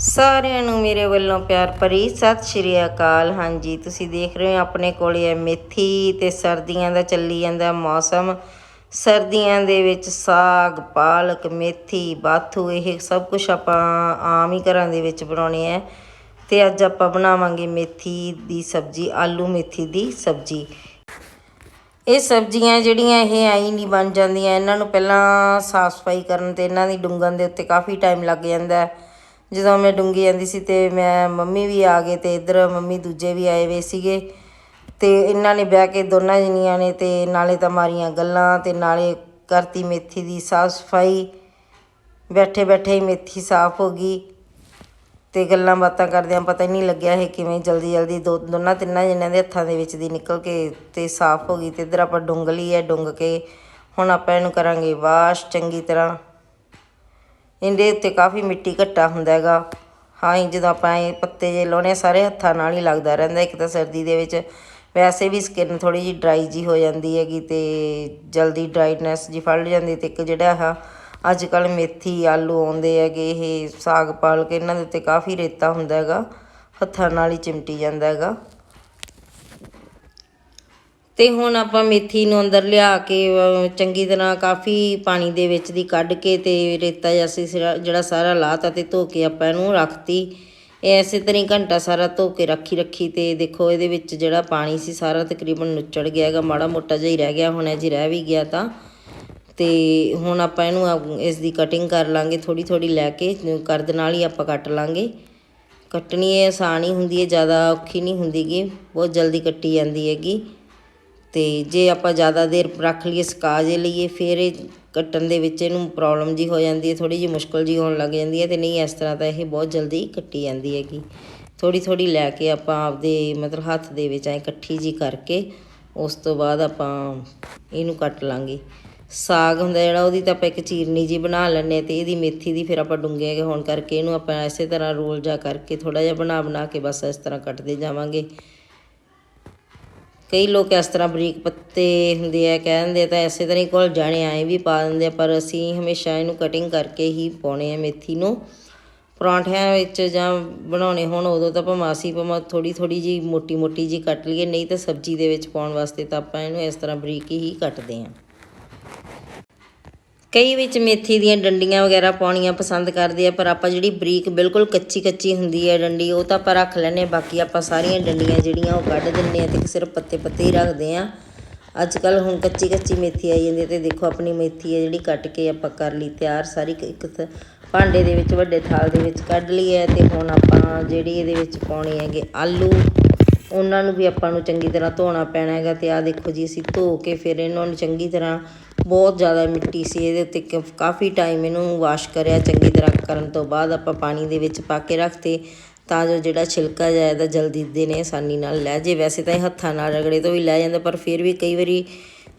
ਸਾਰਿਆਂ ਨੂੰ ਮੇਰੇ ਵੱਲੋਂ ਪਿਆਰ ਭਰੀ ਸਤਿ ਸ਼੍ਰੀ ਅਕਾਲ। ਹਾਂਜੀ, ਤੁਸੀਂ ਦੇਖ ਰਹੇ ਹੋ ਆਪਣੇ ਕੋਲੇ ਹੈ ਮੇਥੀ ਤੇ ਸਰਦੀਆਂ ਦਾ ਚੱਲੀ ਜਾਂਦਾ ਮੌਸਮ। ਸਰਦੀਆਂ ਦੇ ਵਿੱਚ ਸਾਗ, ਪਾਲਕ, ਮੇਥੀ, ਬਾਥੂ, ਇਹ ਸਭ ਕੁਝ ਆਪਾਂ ਆਮ ਹੀ ਘਰਾਂ ਦੇ ਵਿੱਚ ਬਣਾਉਣੇ ਆ ਤੇ ਅੱਜ ਆਪਾਂ ਬਣਾਵਾਂਗੇ ਮੇਥੀ ਦੀ ਸਬਜ਼ੀ, ਆਲੂ ਮੇਥੀ ਦੀ ਸਬਜ਼ੀ। ਇਹ ਸਬਜ਼ੀਆਂ ਜਿਹੜੀਆਂ ਇਹ ਐਂ ਨਹੀਂ ਬਣ ਜਾਂਦੀਆਂ। ਇਹਨਾਂ ਨੂੰ ਪਹਿਲਾਂ ਸਾਫ਼ ਸਫ਼ਾਈ ਕਰਨ ਤੇ ਇਹਨਾਂ ਦੀ ਡੁੰਗਣ ਦੇ ਉੱਤੇ ਕਾਫੀ ਟਾਈਮ ਲੱਗ ਜਾਂਦਾ ਹੈ। ਜਦੋਂ ਮੈਂ ਡੁੰਗੀ ਜਾਂਦੀ ਸੀ ਤੇ ਮੈਂ ਮੰਮੀ ਵੀ ਆ ਗਏ ਤੇ ਇੱਧਰ ਮੰਮੀ ਦੂਜੇ ਵੀ ਆਏ ਵੇ ਸੀਗੇ। ਤੇ ਇਹਨਾਂ ਨੇ ਬਹਿ ਕੇ ਦੋਨਾਂ ਜਣੀਆਂ ਨੇ ਤੇ ਨਾਲੇ ਤਾਂ ਮਾਰੀਆਂ ਗੱਲਾਂ ਤੇ ਨਾਲੇ ਕਰਤੀ ਮੇਥੀ ਦੀ ਸਾਫ਼ ਸਫ਼ਾਈ। ਬੈਠੇ ਬੈਠੇ ਹੀ ਮੇਥੀ ਸਾਫ਼ ਹੋ ਗਈ ਤੇ ਗੱਲਾਂ ਬਾਤਾਂ ਕਰਦਿਆਂ ਪਤਾ ਹੀ ਨਹੀਂ ਲੱਗਿਆ ਇਹ ਕਿਵੇਂ ਜਲਦੀ ਜਲਦੀ ਦੋ ਦੋਨਾਂ ਤਿੰਨਾਂ ਜਣਿਆਂ ਦੇ ਹੱਥਾਂ ਦੇ ਵਿੱਚ ਦੀ ਨਿਕਲ ਕੇ ਤੇ ਸਾਫ਼ ਹੋ ਗਈ ਤੇ ਇੱਧਰ ਆਪਾਂ ਡੁੰਗ ਲਈ ਹੈ ਡੁੰਗ ਕੇ ਹੁਣ ਆਪਾਂ ਇਹਨੂੰ ਕਰਾਂਗੇ ਵਾਸ਼ ਚੰਗੀ ਤਰ੍ਹਾਂ। ਇਹਦੇ ਉੱਤੇ ਕਾਫੀ ਮਿੱਟੀ ਘੱਟਾ ਹੁੰਦਾ ਹੈਗਾ। ਹਾਂ ਹੀ ਜਦੋਂ ਆਪਾਂ ਇਹ ਪੱਤੇ ਜੇ ਲਾਉਣੇ ਆ, ਸਾਰੇ ਹੱਥਾਂ ਨਾਲ ਹੀ ਲੱਗਦਾ ਰਹਿੰਦਾ। ਇੱਕ ਤਾਂ ਸਰਦੀ ਦੇ ਵਿੱਚ ਵੈਸੇ ਵੀ ਸਕਿਨ ਥੋੜੀ ਜਿਹੀ ਡਰਾਈ ਜੀ ਹੋ ਜਾਂਦੀ ਹੈਗੀ ਤੇ ਜਲਦੀ ਡਰਾਈਨੈਸ ਜੀ ਫੜ ਜਾਂਦੀ ਤੇ ਇੱਕ ਜਿਹੜਾ ਆ ਅੱਜ ਕੱਲ ਮੇਥੀ ਆਲੂ ਆਉਂਦੇ ਹੈਗੇ ਇਹ ਸਾਗ ਪਾਲ ਕੇ ਇਹਨਾਂ ਦੇ ਉੱਤੇ ਕਾਫੀ ਰੇਤਾ ਹੁੰਦਾ ਹੈਗਾ। ਹੱਥਾਂ ਨਾਲ ਹੀ ਚਿਮਟੀ ਜਾਂਦਾ ਹੈਗਾ। ਤੇ ਹੁਣ ਆਪਾਂ ਮੇਥੀ ਨੂੰ ਅੰਦਰ ਲਿਆ ਕੇ ਚੰਗੀ ਤਰ੍ਹਾਂ ਕਾਫੀ ਪਾਣੀ ਦੇ ਵਿੱਚ ਦੀ ਕੱਢ ਕੇ ਤੇ ਰੇਤਾ ਜਿਹਾ ਸੀ ਜਿਹੜਾ ਸਾਰਾ ਲਾਤਾ ਤੇ ਧੋ ਕੇ ਆਪਾਂ ਇਹਨੂੰ ਰੱਖਤੀ। ਇਹ ਐਸੇ ਤਰ੍ਹਾਂ ਹੀ ਘੰਟਾ ਸਾਰਾ ਧੋ ਕੇ ਰੱਖੀ ਰੱਖੀ ਤੇ ਦੇਖੋ ਇਹਦੇ ਵਿੱਚ ਜਿਹੜਾ ਪਾਣੀ ਸੀ ਸਾਰਾ ਤਕਰੀਬਨ ਨੁੱਚੜ ਗਿਆ ਹੈਗਾ, ਮਾੜਾ ਮੋਟਾ ਜਿਹਾ ਹੀ ਰਹਿ ਗਿਆ, ਹੁਣ ਜੀ ਰਹਿ ਵੀ ਗਿਆ ਤਾਂ। ਤੇ ਹੁਣ ਆਪਾਂ ਇਹਨੂੰ ਆ- ਇਸ ਦੀ ਕਟਿੰਗ ਕਰ ਲਾਂਗੇ ਥੋੜੀ ਥੋੜੀ ਲੈ ਕੇ ਕਰਦ ਨਾਲ ਹੀ ਆਪਾਂ ਕੱਟ ਲਾਂਗੇ। ਕੱਟਣੀ ਆਸਾਨ ਹੀ ਹੁੰਦੀ ਹੈ, ਜ਼ਿਆਦਾ ਔਖੀ ਨਹੀਂ ਹੁੰਦੀਗੀ ਬਹੁਤ ਜਲਦੀ ਕੱਟੀ ਜਾਂਦੀ ਹੈਗੀ। ਅਤੇ ਜੇ ਆਪਾਂ ਜ਼ਿਆਦਾ ਦੇਰ ਰੱਖ ਲਈਏ, ਸੁਕਾ ਜੇ ਲਈਏ, ਫਿਰ ਇਹ ਕੱਟਣ ਦੇ ਵਿੱਚ ਇਹਨੂੰ ਪ੍ਰੋਬਲਮ ਜੀ ਹੋ ਜਾਂਦੀ ਹੈ, ਥੋੜ੍ਹੀ ਜਿਹੀ ਮੁਸ਼ਕਲ ਜੀ ਹੋਣ ਲੱਗ ਜਾਂਦੀ ਹੈ ਅਤੇ ਨਹੀਂ, ਇਸ ਤਰ੍ਹਾਂ ਤਾਂ ਇਹ ਬਹੁਤ ਜਲਦੀ ਕੱਟੀ ਜਾਂਦੀ ਹੈਗੀ। ਥੋੜ੍ਹੀ ਥੋੜ੍ਹੀ ਲੈ ਕੇ ਆਪਾਂ ਆਪਦੇ ਮਤਲਬ ਹੱਥ ਦੇ ਵਿੱਚ ਐ ਇਕੱਠੀ ਜੀ ਕਰਕੇ ਉਸ ਤੋਂ ਬਾਅਦ ਆਪਾਂ ਇਹਨੂੰ ਕੱਟ ਲਾਂਗੇ। ਸਾਗ ਹੁੰਦਾ ਜਿਹੜਾ, ਉਹਦੀ ਤਾਂ ਆਪਾਂ ਇੱਕ ਚੀਰਨੀ ਜੀ ਬਣਾ ਲੈਂਦੇ ਹਾਂ ਤੇ ਇਹਦੀ ਮੇਥੀ ਦੀ ਫਿਰ ਆਪਾਂ ਡੁੰਗੇ ਹੋਣ ਕਰਕੇ ਇਹਨੂੰ ਆਪਾਂ ਐਸੇ ਤਰ੍ਹਾਂ ਰੋਲ ਜਾ ਕਰਕੇ ਥੋੜਾ ਜਿਹਾ ਬਣਾ ਬਣਾ ਕੇ ਬਸ ਇਸ ਤਰ੍ਹਾਂ ਕੱਟਦੇ ਜਾਵਾਂਗੇ। ਕਈ ਲੋਕ ਇਸ ਤਰ੍ਹਾਂ ਬਰੀਕ ਪੱਤੇ ਹੁੰਦੇ ਆ, ਕਹਿ ਦਿੰਦੇ ਆ ਤਾਂ ਐਸੇ ਤਰ੍ਹਾਂ ਹੀ ਕੋਲ ਜਾਣੇ ਆਏ ਵੀ ਪਾ ਦਿੰਦੇ ਆ, ਪਰ ਅਸੀਂ ਹਮੇਸ਼ਾ ਇਹਨੂੰ ਕਟਿੰਗ ਕਰਕੇ ਹੀ ਪਾਉਣੇ ਆ ਮੇਥੀ ਨੂੰ। ਪਰੌਂਠਿਆਂ ਵਿੱਚ ਜਾਂ ਬਣਾਉਣੇ ਹੋਣ ਉਦੋਂ ਤਾਂ ਭਾਵੇਂ ਅਸੀਂ ਭਾਵੇਂ ਥੋੜੀ ਥੋੜੀ ਜੀ ਮੋਟੀ ਮੋਟੀ ਜੀ ਕੱਟ ਲਈਏ, ਨਹੀਂ ਤਾਂ ਸਬਜ਼ੀ ਦੇ ਵਿੱਚ ਪਾਉਣ ਵਾਸਤੇ ਤਾਂ ਆਪਾਂ ਇਹਨੂੰ ਇਸ ਤਰ੍ਹਾਂ ਬਰੀਕ ਹੀ ਕੱਟਦੇ ਹਾਂ ਕਈ ਵਿੱਚ ਮੇਥੀ ਦੀਆਂ ਡੰਡੀਆਂ ਵਗੈਰਾ ਪਾਉਣੀਆਂ ਪਸੰਦ ਕਰਦੇ ਆ, ਪਰ ਆਪਾਂ ਜਿਹੜੀ ਬਰੀਕ ਬਿਲਕੁਲ ਕੱਚੀ ਕੱਚੀ ਹੁੰਦੀ ਹੈ ਡੰਡੀ, ਉਹ ਤਾਂ ਆਪਾਂ ਰੱਖ ਲੈਨੇ ਬਾਕੀ ਆਪਾਂ ਸਾਰੀਆਂ ਡੰਡੀਆਂ ਜਿਹੜੀਆਂ ਉਹ ਕੱਢ ਦਿੰਨੇ ਆ ਤੇ ਸਿਰਫ ਪੱਤੇ ਪੱਤੇ ਹੀ ਰੱਖਦੇ ਆ। ਅੱਜ ਕੱਲ ਹੁਣ ਕੱਚੀ ਕੱਚੀ ਮੇਥੀ ਆਈ ਜਾਂਦੀ ਹੈ ਤੇ ਦੇਖੋ ਆਪਣੀ ਮੇਥੀ ਹੈ ਜਿਹੜੀ ਕੱਟ ਕੇ ਆਪਾਂ ਕਰ ਲਈ ਤਿਆਰ, ਸਾਰੀ ਇੱਕ- ਭਾਂਡੇ ਦੇ ਵਿੱਚ, ਵੱਡੇ ਥਾਲ ਦੇ ਵਿੱਚ ਕੱਢ ਲਈ ਹੈ ਤੇ ਹੁਣ ਆਪਾਂ ਜਿਹੜੀ ਇਹਦੇ ਵਿੱਚ ਪਾਉਣੇ ਹੈਗੇ ਆਲੂ, ਉਹਨਾਂ ਨੂੰ ਵੀ ਆਪਾਂ ਨੂੰ ਚੰਗੀ ਤਰ੍ਹਾਂ ਧੋਣਾ ਪੈਣਾ ਹੈਗਾ ਤੇ ਆਹ ਦੇਖੋ ਜੀ, ਅਸੀਂ ਧੋ ਕੇ ਫਿਰ ਇਹਨਾਂ ਨੂੰ ਚੰਗੀ ਤਰ੍ਹਾਂ ਬਹੁਤ ਜ਼ਿਆਦਾ ਮਿੱਟੀ ਸੀ, ਇਹਦੇ ਉੱਤੇ ਕ- ਕਾਫੀ ਟਾਈਮ ਇਹਨੂੰ ਵਾਸ਼ ਕਰਿਆ, ਚੰਗੀ ਤਰ੍ਹਾਂ ਕਰਨ ਤੋਂ ਬਾਅਦ ਆਪਾਂ ਪਾਣੀ ਦੇ ਵਿੱਚ ਪਾ ਕੇ ਰੱਖਤੇ, ਤਾਂ ਜੋ ਜਿਹੜਾ ਛਿਲਕਾ ਜਿਹਾ ਇਹਦਾ ਜਲਦੀ ਦੇ ਨੇ ਆਸਾਨੀ ਨਾਲ ਲੈ ਜੇ। ਵੈਸੇ ਤਾਂ ਇਹ ਹੱਥਾਂ ਨਾਲ ਰਗੜੇ ਤੋਂ ਵੀ ਲੈ ਜਾਂਦਾ, ਪਰ ਫਿਰ ਵੀ ਕਈ ਵਾਰੀ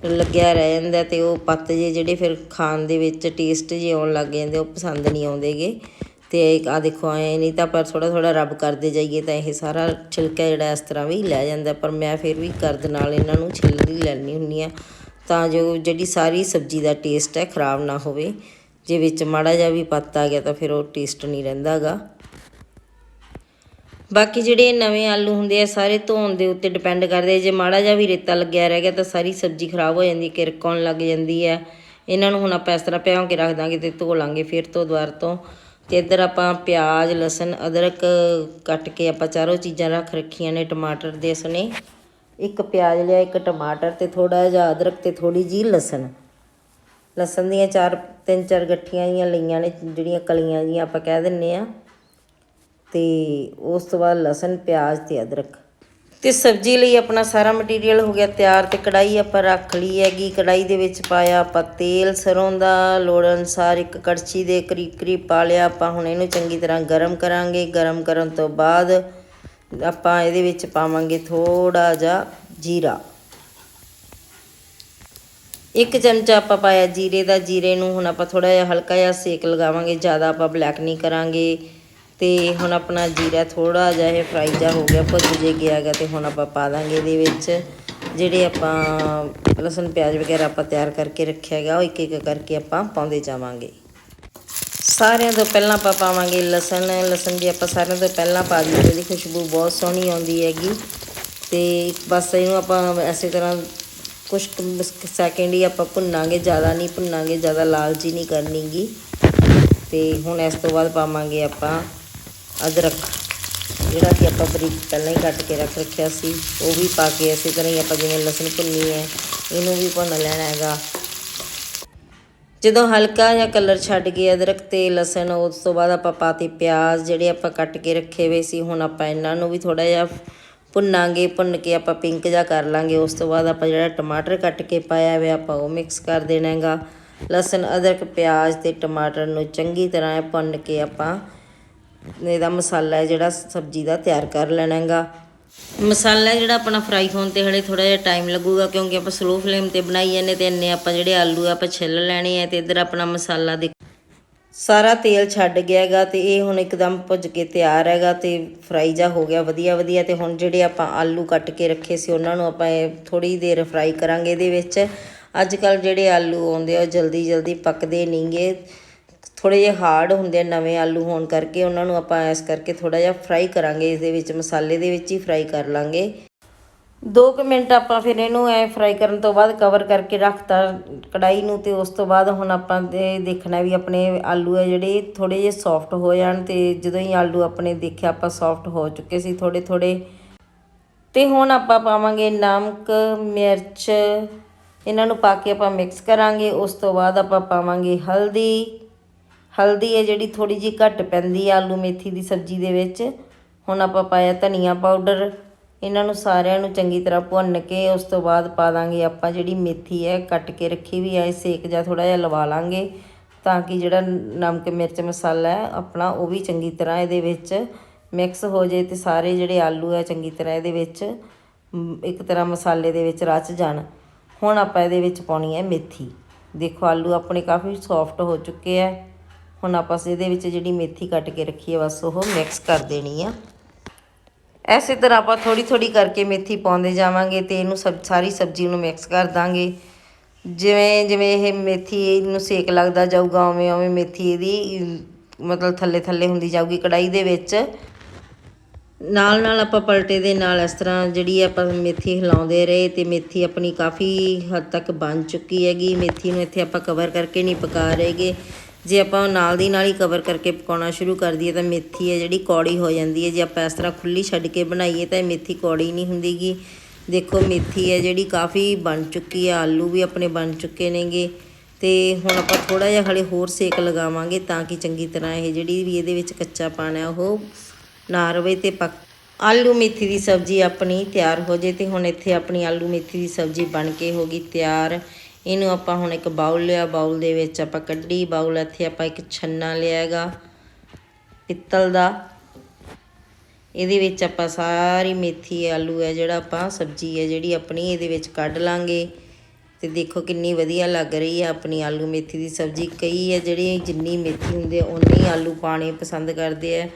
ਲੱਗਿਆ ਰਹਿ ਜਾਂਦਾ ਤੇ ਉਹ ਪੱਤ ਜੇ ਜਿਹੜੇ ਫਿਰ ਖਾਣ ਦੇ ਵਿੱਚ ਟੇਸਟ ਜੇ ਆਉਣ ਲੱਗ ਜਾਂਦੇ, ਉਹ ਪਸੰਦ ਨਹੀਂ ਆਉਂਦੇਗੇ। ਤੇ ਆ ਦੇਖੋ ਆਏ ਨਹੀਂ ਤਾਂ ਪਰ ਥੋੜਾ ਥੋੜਾ ਰੱਬ ਕਰਦੇ ਜਾਈਏ ਤਾਂ ਇਹ ਸਾਰਾ ਛਿਲਕਾ ਜਿਹੜਾ ਇਸ ਤਰ੍ਹਾਂ ਵੀ ਲੈ ਜਾਂਦਾ, ਪਰ ਮੈਂ ਫਿਰ ਵੀ ਕਰਦ ਨਾਲ ਇਹਨਾਂ ਨੂੰ ਛਿੱਲ ਹੀ ਲੈਣੀ ਹੁੰਨੀ ਆ ਤਾਂ ਜੋ ਜਿਹੜੀ ਸਾਰੀ ਸਬਜ਼ੀ ਦਾ ਟੇਸਟ ਹੈ ਖਰਾਬ ਨਾ ਹੋਵੇ। ਜੇ ਵਿੱਚ ਮਾੜਾ ਜਿਹਾ ਵੀ ਪੱਤ ਆ ਗਿਆ ਤਾਂ ਫਿਰ ਉਹ ਟੇਸਟ ਨਹੀਂ ਰਹਿੰਦਾਗਾ। ਬਾਕੀ ਜਿਹੜੇ ਨਵੇਂ ਆਲੂ ਹੁੰਦੇ ਆ, ਸਾਰੇ ਧੋਣ ਦੇ ਉੱਤੇ ਡਿਪੈਂਡ ਕਰਦੇ ਜੇ ਮਾੜਾ ਜਿਹਾ ਵੀ ਰੇਤਾ ਲੱਗਿਆ ਰਹਿ ਗਿਆ ਤਾਂ ਸਾਰੀ ਸਬਜ਼ੀ ਖਰਾਬ ਹੋ ਜਾਂਦੀ ਹੈ ਕਿਰਕ ਆਉਣ ਲੱਗ ਜਾਂਦੀ ਹੈ। ਇਹਨਾਂ ਨੂੰ ਹੁਣ ਆਪਾਂ ਇਸ ਤਰ੍ਹਾਂ ਭਿਉਂ ਕੇ ਰੱਖ ਦਾਂਗੇ ਤੇ ਧੋ ਲਾਂਗੇ ਫਿਰ ਤੋਂ ਦੁਬਾਰਾ ਤੋਂ। ਤੇ ਇੱਧਰ ਆਪਾਂ ਪਿਆਜ਼, ਲਸਣ, ਅਦਰਕ ਕੱਟ ਕੇ ਆਪਾਂ ਚਾਰੋਂ ਚੀਜ਼ਾਂ ਰੱਖ ਰੱਖੀਆਂ ਨੇ, ਟਮਾਟਰ ਦੇ ਸਨੇ ਇੱਕ ਪਿਆਜ਼ ਲਿਆ, ਇੱਕ ਟਮਾਟਰ ਤੇ ਥੋੜਾ ਜਿਹਾ ਅਦਰਕ ਤੇ ਥੋੜੀ ਜੀ ਲਸਣ। ਲਸਣ ਦੀਆਂ ਚਾਰ, ਤਿੰਨ ਚਾਰ ਗੱਠੀਆਂ ਜੀਆਂ ਲਈਆਂ ਨੇ, ਜਿਹੜੀਆਂ ਕਲੀਆਂ ਜੀਆਂ ਆਪਾਂ ਕਹਿ ਦਿੰਨੇ ਆ। ਤੇ ਉਸ ਤੋਂ ਬਾਅਦ ਲਸਣ, ਪਿਆਜ਼ ਤੇ ਅਦਰਕ। ਤੇ ਸਬਜ਼ੀ ਲਈ ਆਪਣਾ ਸਾਰਾ ਮਟੀਰੀਅਲ ਹੋ ਗਿਆ ਤਿਆਰ ਤੇ ਕੜਾਈ ਆਪਾਂ ਰੱਖ ਲਈ ਹੈਗੀ। ਕੜਾਈ ਦੇ ਵਿੱਚ ਪਾਇਆ ਆਪਾਂ ਤੇਲ, ਸਰੋਂ ਦਾ ਲੋੜ ਅਨੁਸਾਰ ਇੱਕ ਕੜਛੀ ਦੇ ਕਰੀਬ ਕਰੀਬ ਪਾ ਲਿਆ। ਆਪਾਂ ਹੁਣ ਇਹਨੂੰ ਚੰਗੀ ਤਰ੍ਹਾਂ ਗਰਮ ਕਰਾਂਗੇ। ਗਰਮ ਕਰਨ ਤੋਂ ਬਾਅਦ ਆਪਾਂ ਇਹਦੇ ਵਿੱਚ ਪਾਵਾਂਗੇ ਥੋੜਾ ਜਿਹਾ ਜੀਰਾ। ਇੱਕ ਚਮਚਾ ਆਪਾਂ ਪਾਇਆ ਜੀਰੇ ਦਾ, ਜੀਰੇ ਨੂੰ ਹੁਣ ਆਪਾਂ ਥੋੜਾ ਜਿਹਾ ਹਲਕਾ ਜਿਹਾ ਸੇਕ ਲਗਾਵਾਂਗੇ, ਜ਼ਿਆਦਾ ਆਪਾਂ ਬਲੈਕ ਨਹੀਂ ਕਰਾਂਗੇ। ਤੇ ਹੁਣ ਆਪਣਾ ਜੀਰਾ ਥੋੜਾ ਜਿਹਾ ਇਹ ਫਰਾਈ ਜਾ ਹੋ ਗਿਆ, ਭੁੱਜ ਜੇ ਗਿਆ ਗਾ ਤੇ ਹੁਣ ਆਪਾਂ ਪਾ ਦਾਂਗੇ ਇਹਦੇ ਵਿੱਚ। ਜਿਹੜੇ ਆਪਾਂ ਲਸਣ ਪਿਆਜ਼ ਵਗੈਰਾ ਆਪਾਂ ਤਿਆਰ ਕਰਕੇ ਰੱਖਿਆ ਹੈਗਾ, ਉਹ ਇੱਕ ਇੱਕ ਕਰਕੇ ਆਪਾਂ ਪਾਉਂਦੇ ਜਾਵਾਂਗੇ। ਸਾਰਿਆਂ ਤੋਂ ਪਹਿਲਾਂ ਆਪਾਂ ਪਾਵਾਂਗੇ ਲਸਣ। ਲਸਣ ਵੀ ਆਪਾਂ ਸਾਰਿਆਂ ਤੋਂ ਪਹਿਲਾਂ ਪਾ ਦਈਏ ਇਹਦੀ ਖੁਸ਼ਬੂ ਬਹੁਤ ਸੋਹਣੀ ਆਉਂਦੀ ਹੈਗੀ। ਤੇ ਬਸ ਇਹਨੂੰ ਆਪਾਂ ਐਸੇ ਤਰ੍ਹਾਂ ਕੁਝ ਸੈਕਿੰਡ ਹੀ ਆਪਾਂ ਭੁੰਨਾਂਗੇ। ਜ਼ਿਆਦਾ ਨਹੀਂ ਭੁੰਨਾਂਗੇ, ਜ਼ਿਆਦਾ ਲਾਲ ਜੀ ਨਹੀਂ ਕਰਨੀਗੀ। ਤੇ ਹੁਣ ਇਸ ਤੋਂ ਬਾਅਦ ਪਾਵਾਂਗੇ ਆਪਾਂ ਅਦਰਕ। ਜਿਹੜਾ ਕਿ ਆਪਾਂ ਬਰੀਕ ਪਹਿਲਾਂ ਹੀ ਕੱਟ ਕੇ ਰੱਖ ਰੱਖਿਆ ਸੀ। ਉਹ ਵੀ ਪਾ ਕੇ ਇਸੇ ਤਰ੍ਹਾਂ ਹੀ ਆਪਾਂ ਜਿਵੇਂ ਲਸਣ ਭੁੰਨੀ ਹੈ, ਇਹਨੂੰ ਵੀ ਭੁੰਨ ਲੈਣਾ ਹੈਗਾ। ਜਦੋਂ ਹਲਕਾ ਜਿਹਾ ਕਲਰ ਛੱਡ ਗਿਆ ਅਦਰਕ ਤੇ ਲਸਣ, ਉਸ ਤੋਂ ਬਾਅਦ ਆਪਾਂ ਪਾਤੇ ਪਿਆਜ਼, ਜਿਹੜੇ ਆਪਾਂ ਕੱਟ ਕੇ ਰੱਖੇ ਹੋਏ ਸੀ, ਹੁਣ ਆਪਾਂ ਇਹਨਾਂ ਨੂੰ ਵੀ ਥੋੜਾ ਜਿਹਾ ਭੁੰਨਾਂਗੇ, ਭੁੰਨ ਕੇ ਆਪਾਂ ਪਿੰਕ ਜਿਹਾ ਕਰ ਲਾਂਗੇ। ਉਸ ਤੋਂ ਬਾਅਦ ਆਪਾਂ ਜਿਹੜਾ ਟਮਾਟਰ ਕੱਟ ਕੇ ਪਾਇਆ ਹੋਇਆ, ਆਪਾਂ ਉਹ ਮਿਕਸ ਕਰ ਦੇਣਾ ਹੈਗਾ ਲਸਣ, ਅਦਰਕ, ਪਿਆਜ਼ ਤੇ ਟਮਾਟਰ ਨੂੰ ਚੰਗੀ ਤਰ੍ਹਾਂ ਭੁੰਨ ਕੇ ਆਪਾਂ ਇਹਦਾ ਮਸਾਲਾ ਜਿਹੜਾ ਸਬਜ਼ੀ ਦਾ ਤਿਆਰ ਕਰ ਲੈਣਾ ਹੈਗਾ ਮਸਾਲਾ ਜਿਹੜਾ ਆਪਣਾ ਫਰਾਈ ਹੋਣ ਤੇ ਹਲੇ ਥੋੜਾ ਜਿਹਾ ਟਾਈਮ ਲੱਗੂਗਾ ਕਿਉਂਕਿ ਆਪਾਂ ਸਲੋ ਫਲੇਮ ਤੇ ਬਣਾਈ ਜਾਂਦੇ ਤੇ ਇੰਨੇ ਆਪਾਂ ਜਿਹੜੇ ਆਲੂ ਆ, ਆਪਾਂ ਛਿੱਲ ਲੈਣੇ ਆ ਤੇ ਇੱਧਰ ਆਪਣਾ ਮਸਾਲਾ ਦੇ ਸਾਰਾ ਤੇਲ ਛੱਡ ਗਿਆ ਹੈਗਾ ਤੇ ਇਹ ਹੁਣ ਇੱਕਦਮ ਭੁੱਜ ਕੇ ਤਿਆਰ ਹੈਗਾ ਤੇ ਫਰਾਈ ਜਾ ਹੋ ਗਿਆ ਵਧੀਆ ਵਧੀਆ ਤੇ ਹੁਣ ਜਿਹੜੇ ਆਪਾਂ ਆਲੂ ਕੱਟ ਕੇ ਰੱਖੇ ਸੀ ਉਹਨਾਂ ਨੂੰ ਆਪਾਂ ਥੋੜੀ ਦੇਰ ਫਰਾਈ ਕਰਾਂਗੇ ਇਹਦੇ ਵਿੱਚ। ਅੱਜ ਕੱਲ ਜਿਹੜੇ ਆਲੂ ਆਉਂਦੇ ਆ ਉਹ ਜਲਦੀ ਜਲਦੀ ਪੱਕਦੇ ਨਹੀਂਗੇ ਥੋੜੇ ਜਿਹੇ ਹਾਰਡ ਹੁੰਦੇ ਆ, ਨਵੇਂ ਆਲੂ ਹੋਣ ਕਰਕੇ ਉਹਨਾਂ ਨੂੰ ਆਪਾਂ ਇਸ ਕਰਕੇ ਥੋੜਾ ਜਿਹਾ ਫਰਾਈ ਕਰਾਂਗੇ, ਇਸ ਦੇ ਵਿੱਚ ਮਸਾਲੇ ਦੇ ਵਿੱਚ ਹੀ ਫਰਾਈ ਕਰ ਲਾਂਗੇ। 2 ਮਿੰਟ ਆਪਾਂ ਫਿਰ ਇਹਨੂੰ ਐ ਫਰਾਈ ਕਰਨ ਤੋਂ ਬਾਅਦ ਕਵਰ ਕਰਕੇ ਰੱਖਤਾ ਕੜਾਈ ਨੂੰ ਤੇ ਉਸ ਤੋਂ ਬਾਅਦ ਹੁਣ ਆਪਾਂ ਦੇ ਦੇਖਣਾ ਵੀ ਆਪਣੇ ਆਲੂ ਆ ਜਿਹੜੇ ਥੋੜੇ ਜਿਹੇ ਸੌਫਟ ਹੋ ਜਾਣ ਤੇ ਜਦੋਂ ਹੀ ਆਲੂ ਆਪਣੇ ਦੇਖਿਆ ਆਪਾਂ ਸੌਫਟ ਹੋ ਚੁੱਕੇ ਸੀ ਥੋੜੇ ਥੋੜੇ ਤੇ ਹੁਣ ਆਪਾਂ ਪਾਵਾਂਗੇ ਨਮਕ, ਮਿਰਚ, ਇਹਨਾਂ ਨੂੰ ਪਾ ਕੇ ਆਪਾਂ ਮਿਕਸ ਕਰਾਂਗੇ, ਉਸ ਤੋਂ ਬਾਅਦ ਆਪਾਂ ਪਾਵਾਂਗੇ ਹਲਦੀ। ਹਲਦੀ ਹੈ ਜਿਹੜੀ ਥੋੜੀ ਜਿਹੀ ਘੱਟ ਪੈਂਦੀ ਹੈ ਆਲੂ ਮੇਥੀ ਦੀ ਸਬਜ਼ੀ ਦੇ ਵਿੱਚ। ਹੁਣ ਆਪਾਂ ਪਾਇਆ ਧਨੀਆ ਪਾਊਡਰ। ਇਹਨਾਂ ਨੂੰ ਸਾਰਿਆਂ ਨੂੰ ਚੰਗੀ ਤਰ੍ਹਾਂ ਭੁੰਨ ਕੇ ਉਸ ਤੋਂ ਬਾਅਦ ਪਾ ਦਾਂਗੇ ਆਪਾਂ ਜਿਹੜੀ ਮੇਥੀ ਹੈ, ਕੱਟ ਕੇ ਰੱਖੀ ਵੀ ਹੈ ਸੇਕ ਜਾਂ ਥੋੜਾ ਜਿਹਾ ਲਵਾ ਲਾਂਗੇ ਤਾਂ ਕਿ ਜਿਹੜਾ ਨਮਕ, ਮਿਰਚ, ਮਸਾਲਾ ਹੈ, ਆਪਣਾ ਉਹ ਵੀ ਚੰਗੀ ਤਰ੍ਹਾਂ ਇਹਦੇ ਵਿੱਚ ਮਿਕਸ ਹੋ ਜੇ ਤੇ ਸਾਰੇ ਜਿਹੜੇ ਆਲੂ ਹੈ ਚੰਗੀ ਤਰ੍ਹਾਂ ਇਹਦੇ ਵਿੱਚ ਇੱਕ ਤਰ੍ਹਾਂ ਮਸਾਲੇ ਦੇ ਵਿੱਚ ਰਚ ਜਾਣ। ਹੁਣ ਆਪਾਂ ਇਹਦੇ ਵਿੱਚ ਪਾਉਣੀ ਹੈ ਮੇਥੀ। ਦੇਖੋ ਆਲੂ ਆਪਣੇ ਕਾਫੀ ਸੌਫਟ ਹੋ ਚੁੱਕੇ ਹੈ। ਹੁਣ ਆਪਾਂ ਇਹਦੇ ਵਿੱਚ ਜਿਹੜੀ ਮੇਥੀ ਕੱਟ ਕੇ ਰੱਖੀ ਹੈ, ਬਸ ਉਹ ਮਿਕਸ ਕਰ ਦੇਣੀ ਆ। ਐਸੇ ਤਰ੍ਹਾਂ ਆਪਾਂ ਥੋੜੀ ਥੋੜੀ ਕਰਕੇ ਮੇਥੀ ਪਾਉਂਦੇ ਜਾਵਾਂਗੇ ਤੇ ਇਹਨੂੰ ਸਬ, ਸਾਰੀ ਸਬਜ਼ੀ ਨੂੰ ਮਿਕਸ ਕਰ ਦਾਂਗੇ। ਜਿਵੇਂ ਜਿਵੇਂ ਇਹ ਮੇਥੀ ਨੂੰ ਸੇਕ ਲੱਗਦਾ ਜਾਊਗਾ, ਉਵੇਂ ਉਵੇਂ ਮੇਥੀ ਇਹਦੀ, ਮਤਲਬ ਥੱਲੇ ਥੱਲੇ ਹੁੰਦੀ ਜਾਊਗੀ ਕੜਾਈ ਦੇ ਵਿੱਚ। ਨਾਲ ਨਾਲ ਆਪਾਂ ਪਲਟੇ ਦੇ ਨਾਲ ਇਸ ਤਰ੍ਹਾਂ ਜਿਹੜੀ ਆਪਾਂ ਮੇਥੀ ਹਿਲਾਉਂਦੇ ਰਹੇ ਤੇ ਮੇਥੀ ਆਪਣੀ ਕਾਫੀ ਹੱਦ ਤੱਕ ਬਣ ਚੁੱਕੀ ਹੈਗੀ। ਮੇਥੀ ਨੂੰ ਇੱਥੇ ਆਪਾਂ ਕਵਰ ਕਰਕੇ ਨਹੀਂ ਪਕਾ ਰਹੇਗੇ। ਜੇ ਆਪਾਂ ਨਾਲ ਦੀ ਨਾਲ ਹੀ ਕਵਰ ਕਰਕੇ ਪਕਾਉਣਾ ਸ਼ੁਰੂ ਕਰ ਦਈਏ ਤਾਂ ਮੇਥੀ ਹੈ ਜਿਹੜੀ ਕੌੜੀ ਹੋ ਜਾਂਦੀ ਹੈ। ਜੇ ਆਪਾਂ ਇਸ ਤਰ੍ਹਾਂ ਖੁੱਲੀ ਛੱਡ ਕੇ ਬਣਾਈਏ ਤਾਂ ਇਹ ਮੇਥੀ ਕੌੜੀ ਨਹੀਂ ਹੁੰਦੀਗੀ। ਦੇਖੋ, ਮੇਥੀ ਹੈ ਜਿਹੜੀ ਕਾਫੀ ਬਣ ਚੁੱਕੀ ਹੈ, ਆਲੂ ਵੀ ਆਪਣੇ ਬਣ ਚੁੱਕੇ ਨੇਗੇ। ਤੇ ਹੁਣ ਆਪਾਂ ਥੋੜਾ ਜਿਹਾ ਹਲੇ ਹੋਰ ਸੇਕ ਲਗਾਵਾਂਗੇ ਤਾਂ ਕਿ ਚੰਗੀ ਤਰ੍ਹਾਂ ਇਹ ਜਿਹੜੀ ਵੀ ਇਹਦੇ ਵਿੱਚ ਕੱਚਾ ਪਾਣਾ ਉਹ ਨਾ ਰਵੇ ਤੇ ਪੱਕ ਆਲੂ ਮੇਥੀ ਦੀ ਸਬਜ਼ੀ ਆਪਣੀ ਤਿਆਰ ਹੋ ਜੇ ਤੇ ਹੁਣ ਇੱਥੇ ਆਪਣੀ ਆਲੂ ਮੇਥੀ ਦੀ ਸਬਜ਼ੀ ਬਣ ਕੇ ਹੋ ਗਈ ਤਿਆਰ। ਇਹਨੂੰ ਆਪਾਂ ਹੁਣ ਇੱਕ ਬਾਉਲ ਲਿਆ ਬਾਉਲ ਦੇ ਵਿੱਚ ਆਪਾਂ ਕੱਢੀ ਬਾਉਲ ਇੱਥੇ ਆਪਾਂ ਇੱਕ ਛੰਨਾ ਲਿਆ ਹੈਗਾ, ਪਿੱਤਲ ਦਾ। ਇਹਦੇ ਵਿੱਚ ਆਪਾਂ ਸਾਰੀ ਮੇਥੀ, ਆਲੂ ਹੈ ਜਿਹੜਾ ਆਪਾਂ, ਸਬਜ਼ੀ ਹੈ ਜਿਹੜੀ ਆਪਣੀ, ਇਹਦੇ ਵਿੱਚ ਕੱਢ ਲਾਂਗੇ। ਤੇ ਦੇਖੋ ਕਿੰਨੀ ਵਧੀਆ ਲੱਗ ਰਹੀ ਹੈ ਆਪਣੀ ਆਲੂ ਮੇਥੀ ਦੀ ਸਬਜ਼ੀ। ਕਈ ਹੈ ਜਿਹੜੀ ਜਿੰਨੀ ਮੇਥੀ ਹੁੰਦੀ ਹੈ ਉਨੀ ਆਲੂ ਪਾਣੇ ਪਸੰਦ ਕਰਦੇ ਆ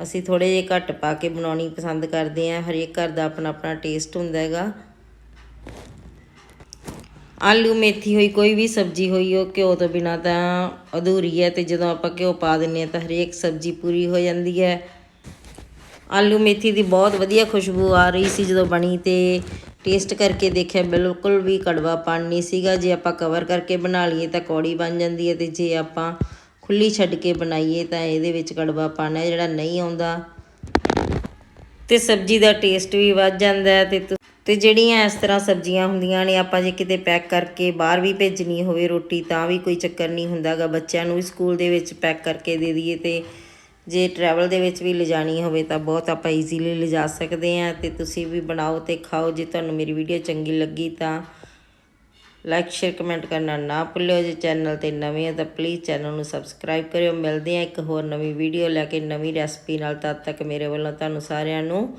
ਅਸੀਂ ਥੋੜੇ ਜਿਹੇ ਘੱਟ ਪਾ ਕੇ ਬਣਾਉਣੀ ਪਸੰਦ ਕਰਦੇ ਆ ਹਰੇਕ ਘਰ ਦਾ ਆਪਣਾ ਆਪਣਾ ਟੇਸਟ ਹੁੰਦਾ ਹੈਗਾ। ਆਲੂ, ਮੇਥੀ ਹੋਈ, ਕੋਈ ਵੀ ਸਬਜ਼ੀ ਹੋਈ, ਉਹ ਘਿਓ ਤੋਂ ਬਿਨਾ ਤਾਂ ਅਧੂਰੀ ਹੈ ਤੇ ਜਦੋਂ ਆਪਾਂ ਘਿਓ ਪਾ ਦਿੰਨੇ ਆ ਤਾਂ ਹਰੇਕ ਸਬਜ਼ੀ ਪੂਰੀ ਹੋ ਜਾਂਦੀ ਹੈ। ਆਲੂ, ਮੇਥੀ ਦੀ ਬਹੁਤ ਵਧੀਆ ਖੁਸ਼ਬੂ ਆ ਰਹੀ ਸੀ ਜਦੋਂ ਬਣੀ ਤੇ ਟੇਸਟ ਕਰਕੇ ਦੇਖਿਆ ਬਿਲਕੁਲ ਵੀ ਕੜਵਾਪਣ ਨਹੀਂ ਸੀਗਾ। ਜੇ ਆਪਾਂ ਕਵਰ ਕਰਕੇ ਬਣਾ ਲਈਏ ਤਾਂ ਕੌੜੀ ਬਣ ਜਾਂਦੀ ਹੈ ਤੇ ਜੇ ਆਪਾਂ ਖੁੱਲੀ ਛੱਡ ਕੇ ਬਣਾਈਏ ਤਾਂ ਇਹਦੇ ਵਿੱਚ ਕੜਵਾਪਣ ਹੈ ਜਿਹੜਾ ਨਹੀਂ ਆਉਂਦਾ। ਤੇ ਸਬਜ਼ੀ ਦਾ ਟੇਸਟ ਵੀ ਵੱਧ ਜਾਂਦਾ ਹੈ ਤੇ ਤੁ- ਤੇ ਜਿਹੜੀਆਂ ਇਸ ਤਰ੍ਹਾਂ ਸਬਜ਼ੀਆਂ ਹੁੰਦੀਆਂ ਨੇ, ਆਪਾਂ ਜੇ ਕਿਤੇ ਪੈਕ ਕਰਕੇ ਬਾਹਰ ਵੀ ਭੇਜਣੀ ਹੋਵੇ ਰੋਟੀ, ਤਾਂ ਵੀ ਕੋਈ ਚੱਕਰ ਨਹੀਂ ਹੁੰਦਾਗਾ। ਬੱਚਿਆਂ ਨੂੰ ਵੀ ਸਕੂਲ ਦੇ ਵਿੱਚ ਪੈਕ ਕਰਕੇ ਦੇ ਦਈਏ ਤੇ ਜੇ ਟਰੈਵਲ ਦੇ ਵਿੱਚ ਵੀ ਲਿਜਾਣੀ ਹੋਵੇ, ਤਾਂ ਬਹੁਤ ਆਪਾਂ ਈਜ਼ੀਲੀ ਲਿਜਾ ਸਕਦੇ ਹਾਂ ਤੇ ਤੁਸੀਂ ਵੀ ਬਣਾਓ ਤੇ ਖਾਓ। ਜੇ ਤੁਹਾਨੂੰ ਮੇਰੀ ਵੀਡੀਓ ਚੰਗੀ ਲੱਗੀ, ਤਾਂ ਲਾਈਕ ਸ਼ੇਅਰ ਕਮੈਂਟ ਕਰਨਾ ਨਾ ਭੁੱਲਿਓ। ਜੇ ਚੈਨਲ ਤੇ ਨਵੇਂ ਆ ਤਾਂ ਪਲੀਜ਼ ਚੈਨਲ ਨੂੰ ਸਬਸਕ੍ਰਾਈਬ ਕਰਿਓ। ਮਿਲਦੇ ਆ ਇੱਕ ਹੋਰ ਨਵੀਂ ਵੀਡੀਓ ਲੈ ਕੇ ਨਵੀਂ ਰੈਸਪੀ ਨਾਲ। ਤਦ ਤੱਕ ਮੇਰੇ ਵੱਲੋਂ ਤੁਹਾਨੂੰ ਸਾਰਿਆਂ ਨੂੰ